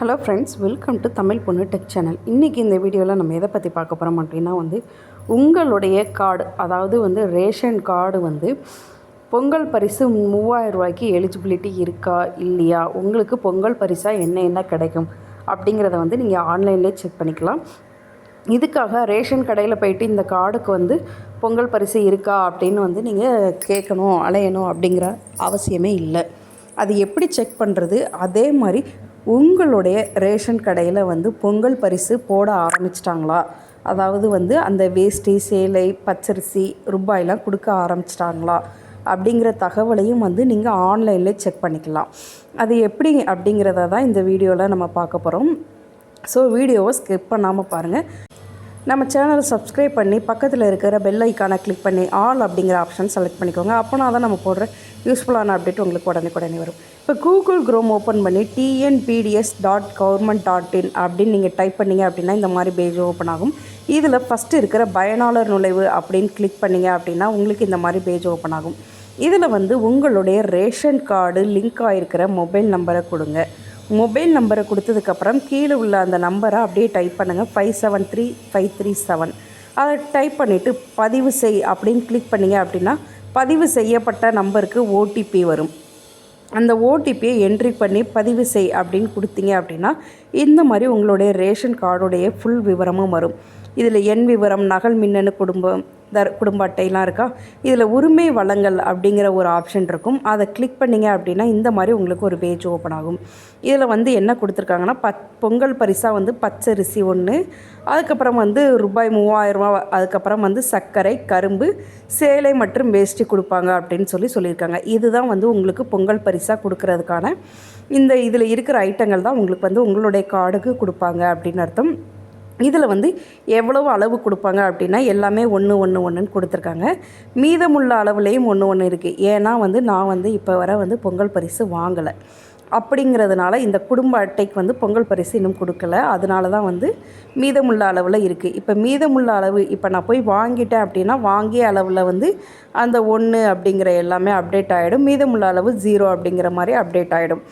Hello friends welcome to Tamil Ponnu tech channel இன்றைக்கி இந்த வீடியோவில் நம்ம எதை பற்றி பார்க்க போகிறோம் அப்படின்னா வந்து உங்களுடைய கார்டு அதாவது வந்து ரேஷன் கார்டு வந்து பொங்கல் பரிசு மூவாயிரம் ரூபாய்க்கு எலிஜிபிலிட்டி இருக்கா இல்லையா? உங்களுக்கு பொங்கல் பரிசாக என்ன என்ன கிடைக்கும்? அப்படிங்கிறத வந்து நீங்கள் ஆன்லைன்லேயே செக் பண்ணிக்கலாம். இதுக்காக ரேஷன் கடையில் போயிட்டு இந்த கார்டுக்கு வந்து பொங்கல் பரிசு இருக்கா அப்படின்னு வந்து நீங்கள் கேட்கணும் அலையணும் அப்படிங்கிற அவசியமே இல்லை. அது எப்படி செக் பண்ணுறது அதே மாதிரி உங்களுடைய ரேஷன் கடையில் வந்து பொங்கல் பரிசு போட ஆரம்பிச்சிட்டாங்களா? அதாவது வந்து அந்த வேஷ்டி சேலை பச்சரிசி ரூபாயெலாம் கொடுக்க ஆரம்பிச்சிட்டாங்களா? அப்படிங்கிற தகவலையும் வந்து நீங்கள் ஆன்லைனில் செக் பண்ணிக்கலாம். அது எப்படி அப்படிங்கிறத தான் இந்த வீடியோவில் நம்ம பார்க்க போகிறோம் ஸோ வீடியோவை ஸ்கிப் பண்ணாமல் பாருங்கள் நம்ம சேனலை சப்ஸ்கிரைப் பண்ணி பக்கத்தில் இருக்கிற பெல் ஐக்கானை கிளிக் பண்ணி ஆல் அப்படிங்கிற ஆப்ஷன் செலக்ட் பண்ணிக்கோங்க. அப்போனா தான் நம்ம போடுற யூஸ்ஃபுல்லான அப்டேட் உங்களுக்கு உடனே உடனே வரும். இப்போ கூகுள் க்ரோம் ஓப்பன் பண்ணி TNPDS dot government dot in அப்படின்னு நீங்கள் டைப் பண்ணிங்க அப்படின்னா இந்த மாதிரி பேஜ் ஓப்பன் ஆகும். இதில் ஃபஸ்ட்டு இருக்கிற பயனாளர் நுழைவு அப்படின்னு கிளிக் பண்ணிங்க அப்படின்னா உங்களுக்கு இந்த மாதிரி பேஜ் ஓப்பன் ஆகும். இதில் வந்து உங்களுடைய ரேஷன் கார்டு லிங்க் ஆகிருக்கிற மொபைல் நம்பரை கொடுங்க. மொபைல் நம்பரை கொடுத்ததுக்கப்புறம் கீழே உள்ள அந்த நம்பரை அப்படியே டைப் பண்ணுங்கள் five seven three five three seven அதை டைப் பண்ணிவிட்டு பதிவு செய் அப்படின்னு கிளிக் பண்ணிங்க அப்படின்னா பதிவு செய்யப்பட்ட நம்பருக்கு ஓடிபி வரும். அந்த ஓடிபியை என்ட்ரி பண்ணி பதிவு செய் அப்படின்னு கொடுத்தீங்க அப்படின்னா இந்த மாதிரி உங்களுடைய ரேஷன் கார்டுடைய ஃபுல் விவரமும் வரும். இதில் எண் விவரம் நகல் மின்னணு குடும்பம் தர் குடும்ப அட்டையெல்லாம் இருக்கா? இதில் உரிமை வளங்கள் அப்படிங்கிற ஒரு ஆப்ஷன் இருக்கும். அதை கிளிக் பண்ணிங்க அப்படின்னா இந்த மாதிரி உங்களுக்கு ஒரு பேஜ் ஓப்பன் ஆகும். இதில் வந்து என்ன கொடுத்துருக்காங்கன்னா பத் பொங்கல் பரிசாக வந்து பச்சரிசி ஒன்று அதுக்கப்புறம் வந்து ரூபாய் மூவாயிரரூபா அதுக்கப்புறம் வந்து சர்க்கரை கரும்பு சேலை மற்றும் வேஷ்டி கொடுப்பாங்க அப்படின்னு சொல்லி சொல்லியிருக்காங்க. இதுதான் வந்து உங்களுக்கு பொங்கல் பரிசாக கொடுக்கறதுக்கான இந்த இதில் இருக்கிற ஐட்டங்கள் தான் உங்களுக்கு வந்து உங்களுடைய கார்டுக்கு கொடுப்பாங்க அப்படின்னு அர்த்தம். இதில் வந்து எவ்வளவு அளவு கொடுப்பாங்க அப்படின்னா எல்லாமே ஒன்று ஒன்று ஒன்றுன்னு கொடுத்துருக்காங்க. மீதமுள்ள அளவுலேயும் ஒன்று ஒன்று இருக்குது ஏன்னா வந்து நான் வந்து இப்போ வர வந்து பொங்கல் பரிசு வாங்கலை. அப்படிங்கிறதுனால இந்த குடும்ப அட்டைக்கு வந்து பொங்கல் பரிசு இன்னும் கொடுக்கல. அதனால தான் வந்து மீதமுள்ள அளவில் இருக்குது இப்போ மீதமுள்ள அளவு இப்போ நான் போய் வாங்கிட்டேன் அப்படின்னா வாங்கிய அளவில் வந்து அந்த ஒன்று அப்படிங்கிற எல்லாமே அப்டேட் ஆகிடும் மீதமுள்ள அளவு ஜீரோ அப்படிங்கிற மாதிரி அப்டேட் ஆகிடும்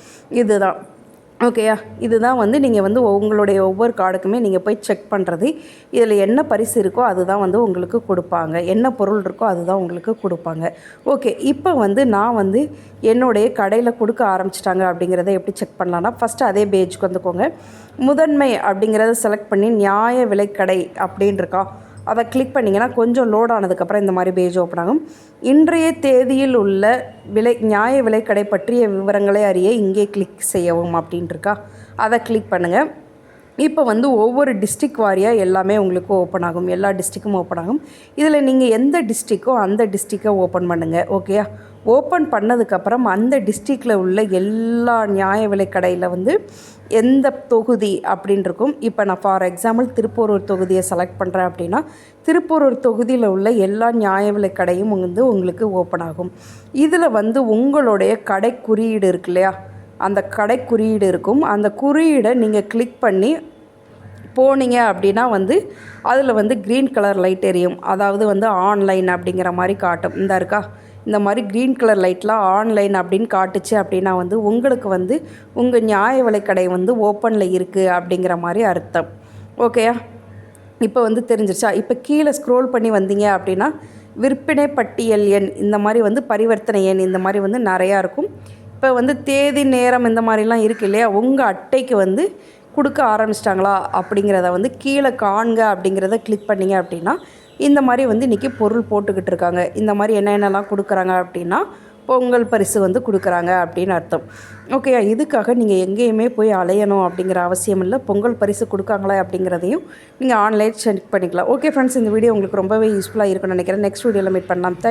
இதுதான். ஓகேயா இதுதான் வந்து நீங்கள் வந்து உங்களுடைய ஒவ்வொரு கார்டுக்குமே நீங்கள் போய் செக் பண்ணுறது இதில் என்ன பரிசு இருக்கோ அதுதான் வந்து உங்களுக்கு கொடுப்பாங்க. என்ன பொருள் இருக்கோ அதுதான் உங்களுக்கு கொடுப்பாங்க. ஓகே இப்போ வந்து நான் வந்து என்னுடைய கடையில் கொடுக்க ஆரம்பிச்சிட்டாங்க அப்படிங்கிறத எப்படி செக் பண்ணலான்னா ஃபஸ்ட்டு அதே பேஜுக்கு வந்துக்கோங்க. முதன்மை அப்படிங்கிறத செலக்ட் பண்ணி நியாய விலைக்கடை அப்படின்னு இருக்கா அதை கிளிக் பண்ணிங்கன்னா கொஞ்சம் லோட் ஆனதுக்கப்புறம் இந்த மாதிரி பேஜ் ஓப்பன் ஆகும். இன்றைய தேதியில் உள்ள விலை நியாய விலைக்கடை பற்றிய விவரங்களை அறிய இங்கே கிளிக் செய்யவும் அப்படின்ட்டுருக்கா அதை கிளிக் பண்ணுங்கள் இப்போ வந்து ஒவ்வொரு டிஸ்ட்ரிக் வாரியாக எல்லாமே உங்களுக்கு ஓப்பன் ஆகும். எல்லா டிஸ்ட்ரிக்கும் ஓப்பன் ஆகும். இதில் நீங்கள் எந்த டிஸ்ட்ரிக்கோ அந்த டிஸ்ட்ரிக்கை ஓப்பன் பண்ணுங்கள் ஓகேயா ஓப்பன் பண்ணதுக்கப்புறம் அந்த டிஸ்ட்ரிக்டில் உள்ள எல்லா நியாய விலைக்கடையில் வந்து எந்த தொகுதி அப்படின்னு இருக்கும் இப்போ நான் ஃபார் எக்ஸாம்பிள் திருப்பூரூர் தொகுதியை செலக்ட் பண்ணுறேன் அப்படின்னா திருப்பூரூர் தொகுதியில் உள்ள எல்லா நியாய விலைக்கடையும் வந்து உங்களுக்கு ஓப்பன் ஆகும். இதில் வந்து உங்களுடைய கடை குறியீடு இருக்கு இல்லையா? அந்த கடை குறியீடு இருக்கும். அந்த குறியீடை நீங்கள் கிளிக் பண்ணி போனீங்க அப்படின்னா வந்து அதில் வந்து க்ரீன் கலர் லைட் எரியும். அதாவது வந்து ஆன்லைன் அப்படிங்கிற மாதிரி காட்டும். இந்த இருக்கா? இந்த மாதிரி க்ரீன் கலர் லைட்லாம் ஆன்லைன் அப்படின்னு காட்டுச்சு அப்படின்னா வந்து உங்களுக்கு வந்து உங்கள் நியாய விலைக்கடை வந்து ஓப்பனில் இருக்குது அப்படிங்கிற மாதிரி அர்த்தம். ஓகேயா இப்போ வந்து தெரிஞ்சிருச்சா? இப்போ கீழே ஸ்க்ரோல் பண்ணி வந்தீங்க அப்படின்னா விற்பனை பட்டியல் எண் இந்த மாதிரி வந்து பரிவர்த்தனை எண் இந்த மாதிரி வந்து நிறையா இருக்கும். இப்போ வந்து தேதி நேரம் இந்த மாதிரிலாம் இருக்குது இல்லையா? உங்கள் அட்டைக்கு வந்து கொடுக்க ஆரம்பிச்சிட்டாங்களா? அப்படிங்கிறத வந்து கீழே காண்க அப்படிங்கிறத கிளிக் பண்ணிங்க அப்படின்னா இந்த மாதிரி வந்து இன்றைக்கி பொருள் போட்டுக்கிட்டு இருக்காங்க. இந்த மாதிரி என்னென்னலாம் கொடுக்குறாங்க அப்படின்னா பொங்கல் பரிசு வந்து கொடுக்குறாங்க அப்படின்னு அர்த்தம். ஓகே இதுக்காக நீங்கள் எங்கேயுமே போய் அலையணும் அப்படிங்கிற அவசியம் இல்லை. பொங்கல் பரிசு கொடுக்காங்களா அப்படிங்கிறதையும் நீங்கள் ஆன்லைன் செக் பண்ணிக்கலாம். ஓகே ஃப்ரெண்ட்ஸ் இந்த வீடியோ உங்களுக்கு ரொம்பவே யூஸ்ஃபுல்லாக இருக்கும்னு நினைக்கிறேன். நெக்ஸ்ட் வீடியோவில் மீட் பண்ணலாம். தேங்க்